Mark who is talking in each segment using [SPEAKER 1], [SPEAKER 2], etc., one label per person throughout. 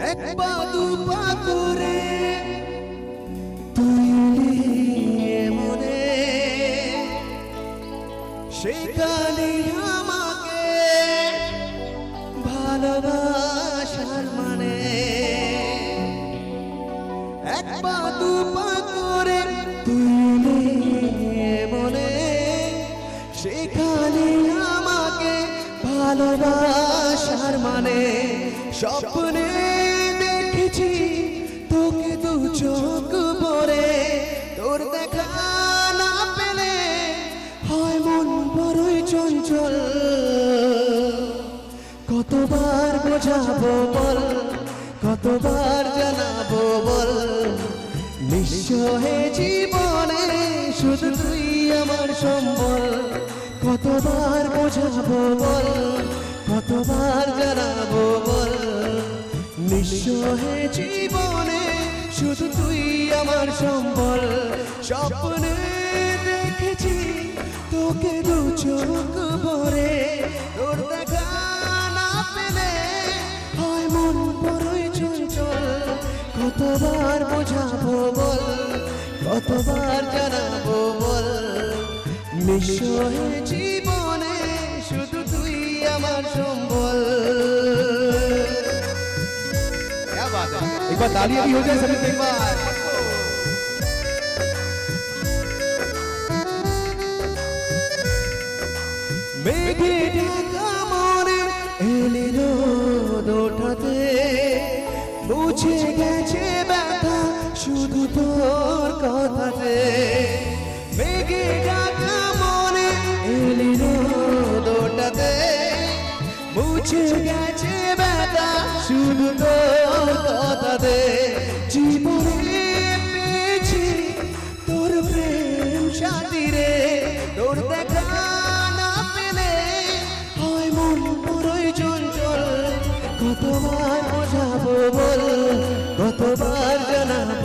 [SPEAKER 1] এক পা দু পা করে তুই মনে সেখানে আমাকে ভালোবাসার মানে। এক পা দু পা করে তুই মনে সেখানে আমাকে ভালোবাসার মানে। স্বপ্নে বোঝাবো বল, কতবার জানাব বল? নিঃস্ব হয়ে জীবনে শুধু তুই আমার সম্বল। কতবার বোঝাবো বল, কতবার জানাব বল? নিঃস্ব হয়ে জীবনে শুধু তুই আমার সম্বল। স্বপ্নে দেখেছি তোকে দু চোখ বোঝাবো বল কতবার জানাবো বল নিঃস্ব হয়ে জীবনে শুধু তুই আমার সম্বল
[SPEAKER 2] क्या बात है एक बार तालियां भी हो जाए सभी पे एक बार
[SPEAKER 1] মেঘে ঢাকা মনে এলি রোদ ওঠাতে মুছে গেছে ব্যথা শুধু তোর কথাতে মেঘে ঢাকা মনে এলি রোদ ওঠাতে মুছে গেছে ব্যথা শুধু তোর জীবনে পেয়েছি তোর প্রেম সাথীরে তোর দেখা না পেলে হয় মন কতবার বোঝাবো বল, কতবার জানাব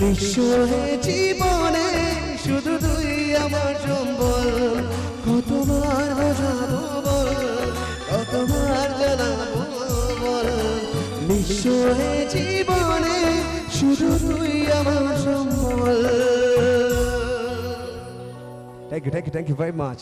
[SPEAKER 1] নিঃস্বরে জীবনে শুধু তুই আমার সম্বল। কতবার বল কতবার বল। জীবনে শুধু তুই আমার সম্বল।
[SPEAKER 2] Thank you, thank you, thank you very much.